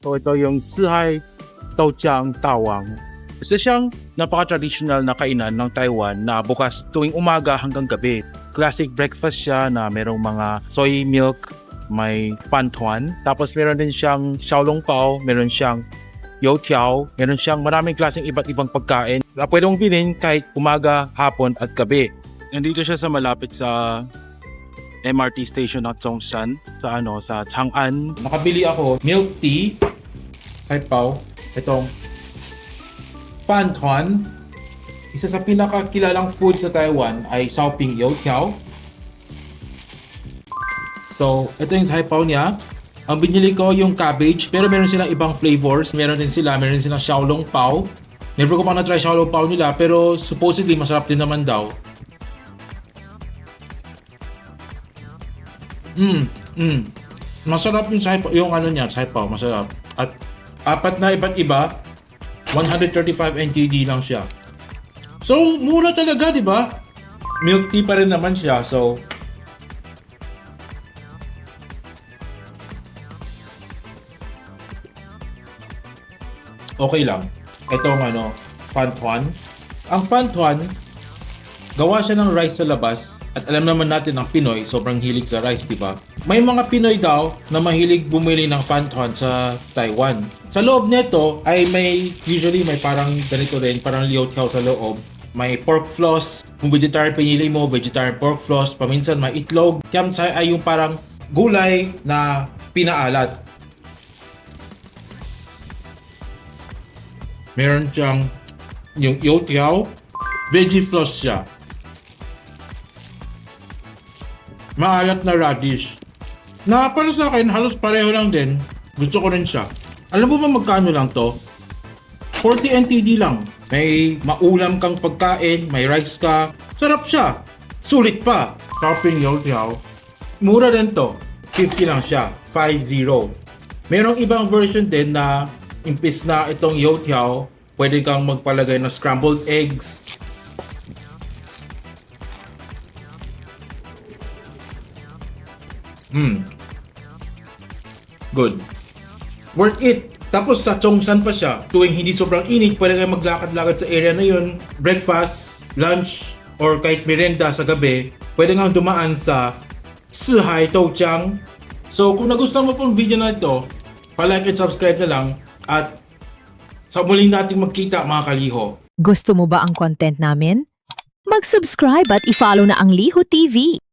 So ito yung Sihai Doujiang Tawang. Isa siyang napaka-traditional na kainan ng Taiwan na bukas tuwing umaga hanggang gabi. Classic breakfast siya na merong mga soy milk, may pantuan. Tapos meron din siyang xiaolong pao, meron siyang youtiao, meron siyang maraming klaseng iba't ibang pagkain na pwede mong bilhin kahit umaga, hapon at gabi. Nandito siya sa malapit sa MRT station ng Zhongshan sa ano sa Chang'an. Nakabili ako milk tea kay Pao. Itong Pantuan. Isa sa pinakakilalang food sa Taiwan ay Xiaoping Youtiao. So, ito yung Thai Pao niya. Ang binili ko yung cabbage, pero meron silang ibang flavors. Meron din sila, meron silang Xiaolong Pao. Never ko pa na-try Xiaolong Pao nila, pero supposedly masarap din naman daw. Mm, mm. Masarap yung yung ano niya, Chai Pao, masarap. At apat na iba't iba, 135 NTD lang siya. So, mura talaga, di ba? Milk tea pa rin naman siya, so... Okay lang. Ito ang ano, Fantuan. Ang Fantuan, gawa siya ng rice sa labas at alam naman natin ang Pinoy, sobrang hilig sa rice, di ba? May mga Pinoy daw na mahilig bumili ng Fantuan sa Taiwan. Sa loob nito ay may, usually may parang ganito rin, parang liao sa loob. May pork floss, kung vegetarian pinili mo, vegetarian pork floss, paminsan may itlog. Kiam chai ay yung parang gulay na pinaalat. Meron siyang yung youtiao, veggie floss siya. maalat na radish. Na para sa akin, halos pareho lang din. Gusto ko rin siya. Alam mo ba magkano lang to? 40 NTD lang. May maulam kang pagkain, may rice ka. Sarap siya. Sulit pa. Topping youtiao. Mura din to. 50 lang siya. 5-0. Merong ibang version din na impis na itong youtiao, pwede kang magpalagay ng scrambled eggs, Hmm. Good. Worth it. Tapos sa Chongsan pa siya. Tuwing hindi sobrang init, pwede kayo maglakad-lakad sa area na yun. Breakfast, lunch, or kahit merienda sa gabi. Pwede nga dumaan sa Sihai Doujiang. So kung nagustuhan mo pong video na ito, palike and subscribe na lang. At sa muling nating magkita mga kaliho. Gusto mo ba ang content namin? Mag-subscribe at i-follow na ang Liho TV.